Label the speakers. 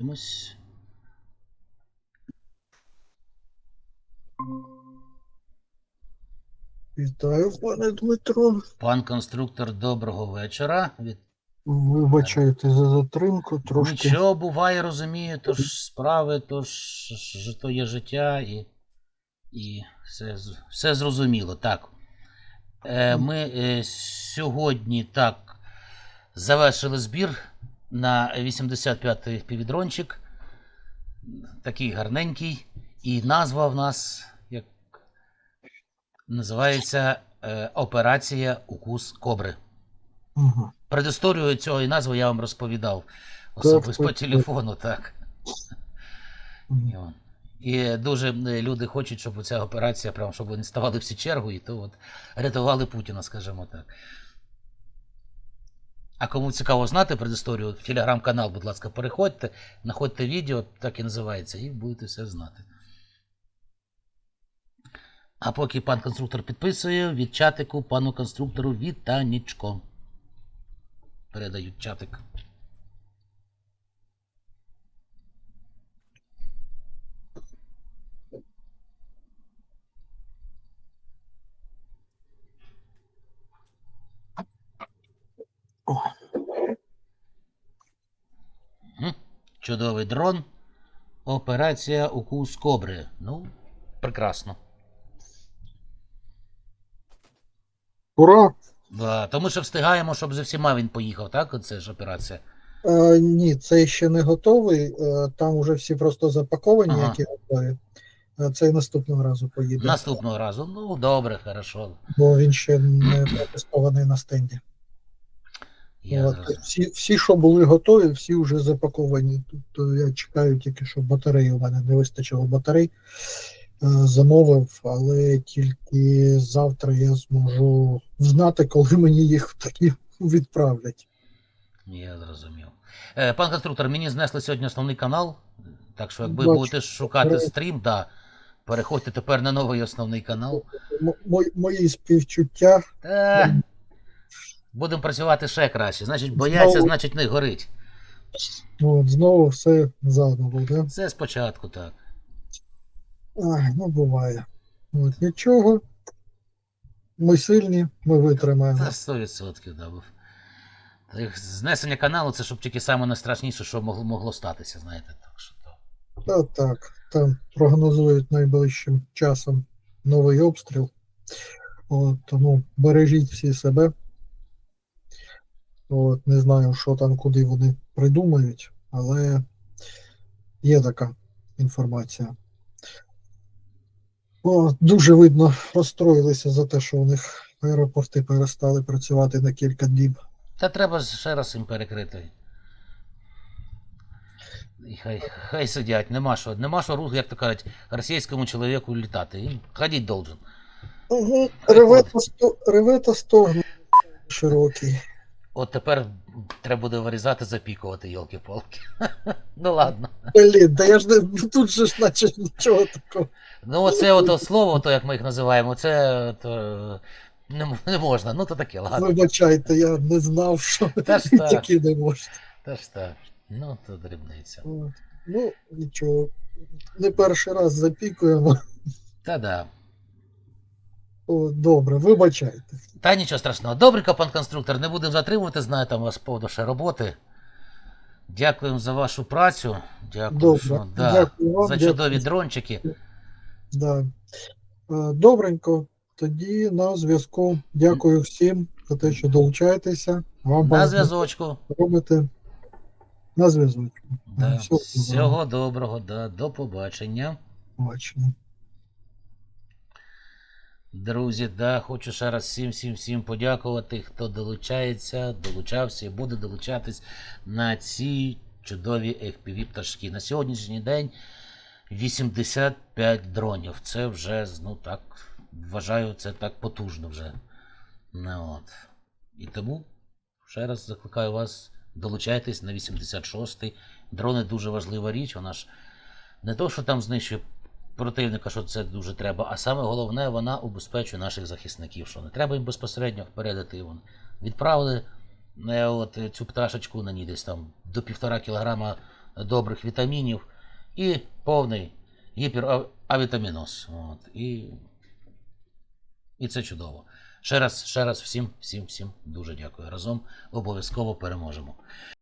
Speaker 1: Дивимось.
Speaker 2: Вітаю, пане Дмитро.
Speaker 1: Пан конструктор, доброго вечора. Від...
Speaker 2: Вибачайте за затримку, трошки.
Speaker 1: Нічого буває, розумію, то ж справи, то ж ж- то є життя і, і все, все зрозуміло. Так. Е, ми е, сьогодні так завершили збір на 85-й півдрончик. Такий гарненький. І назва в нас як називається е, Операція Укус Кобри.
Speaker 2: Ага.
Speaker 1: Предісторію цього і назви я вам розповідав особисто по телефону, так. І дуже е, люди хочуть, щоб ця операція, прям, щоб вони ставали всі чергу, і то от рятували Путіна, скажімо так. А кому цікаво знати предісторію, в телеграм-канал, будь ласка, переходьте, знаходьте відео, так і називається, і будете все знати. А поки пан конструктор підписує, від чатику пану конструктору вітанічко. Передають чатик.
Speaker 2: О.
Speaker 1: Мгм. Чудовий дрон. Операція укус кобри. Ну, прекрасно.
Speaker 2: Ура!
Speaker 1: Да, то ми встигаємо, щоб за всіма він поїхав, так? Оце ж операція.
Speaker 2: Е, ні, цей ще не готовий. Е, там вже всі просто запаковані,
Speaker 1: Ага.
Speaker 2: які готові. Е, Цей наступного разу поїде.
Speaker 1: Наступного разу. Ну, добре, хорошо.
Speaker 2: Бо він ще не протестований на стенді.
Speaker 1: Я
Speaker 2: всі, всі, що були готові, всі вже запаковані. Тобто я чекаю тільки, що батареї у мене не вистачило батарей. Е, Замовив, але тільки завтра я зможу знати, коли мені їх такі відправлять.
Speaker 1: Я зрозумів. Е, пан конструктор, мені знесли сьогодні основний канал. Так що, якби
Speaker 2: Бачу.
Speaker 1: будете шукати
Speaker 2: Пере-
Speaker 1: стрім, да, переходьте тепер на новий основний канал.
Speaker 2: М- мої- мої співчуття.
Speaker 1: Та, будемо працювати ще краще. Значить, бояться,
Speaker 2: Знову-
Speaker 1: значить, не горить.
Speaker 2: От, знову все заново, да?
Speaker 1: Це спочатку так.
Speaker 2: Ай, ну буває. От, нічого. Ми сильні, ми витримаємо.
Speaker 1: Це 100% да. Знесення каналу це щоб тільки саме найстрашніше, що могло, могло статися, знаєте. Так що то.
Speaker 2: Та так, там прогнозують найближчим часом новий обстріл. От, тому бережіть всі себе. От, не знаю, що там, куди вони придумають, але є така інформація. О, дуже видно, розстроїлися за те, що у них аеропорти перестали працювати на кілька діб.
Speaker 1: Та треба ще раз їм перекрити. І хай, хай сидять, нема що, нема що, рух, як то кажуть, російському чоловіку літати. Їм ходіть должен.
Speaker 2: Угу. Реве та сто- реве та стогне широкий.
Speaker 1: От тепер треба буде вирізати, запікувати, йолки-палки. ну ладно.
Speaker 2: Блін, да я ж не тут же ж наче нічого такого.
Speaker 1: Ну, оце ото слово, то як ми їх називаємо, це то, не, не можна. Ну, то таке, ладно.
Speaker 2: Вибачайте, я не знав, що
Speaker 1: Та ж так.
Speaker 2: такі не можна.
Speaker 1: Та ж так. Ну, то дрібниця.
Speaker 2: Ну, нічого. Не перший раз запікуємо.
Speaker 1: Та да.
Speaker 2: Добре, вибачайте.
Speaker 1: Та нічого страшного. Добренько, пан конструктор, не будемо затримувати, знаю, там у вас повно ще роботи. Дякуємо за вашу працю. Дякую,
Speaker 2: Добре.
Speaker 1: що, да,
Speaker 2: Дякую вам,
Speaker 1: за
Speaker 2: дякую.
Speaker 1: чудові дрончики.
Speaker 2: Да. Е, Добренько. Тоді на зв'язку. Дякую всім за те, що долучаєтеся. Вам
Speaker 1: На зв'язочку.
Speaker 2: робите. На зв'язочку.
Speaker 1: Да.
Speaker 2: Всього
Speaker 1: Всього доброго, да. до побачення.
Speaker 2: Побачення.
Speaker 1: Друзі, да, хочу ще раз всім, всім, всім подякувати, хто долучається, долучався і буде долучатись на ці чудові FPV пташки. На сьогоднішній день 85 дронів. Це вже, ну так, вважаю, це так потужно вже. Ну, от. І тому ще раз закликаю вас, долучайтесь на 86-й. Дрони дуже важлива річ. Вона ж не то, що там знищує противника, що це дуже треба. А саме головне, вона убезпечує наших захисників, що не треба їм безпосередньо передати. Вон. Відправили е, от цю пташечку на ній десь там до півтора кілограма добрих вітамінів і повний гіперавітамінос. От. І і це чудово. Ще раз, ще раз всім, всім, всім дуже дякую. Разом обов'язково переможемо.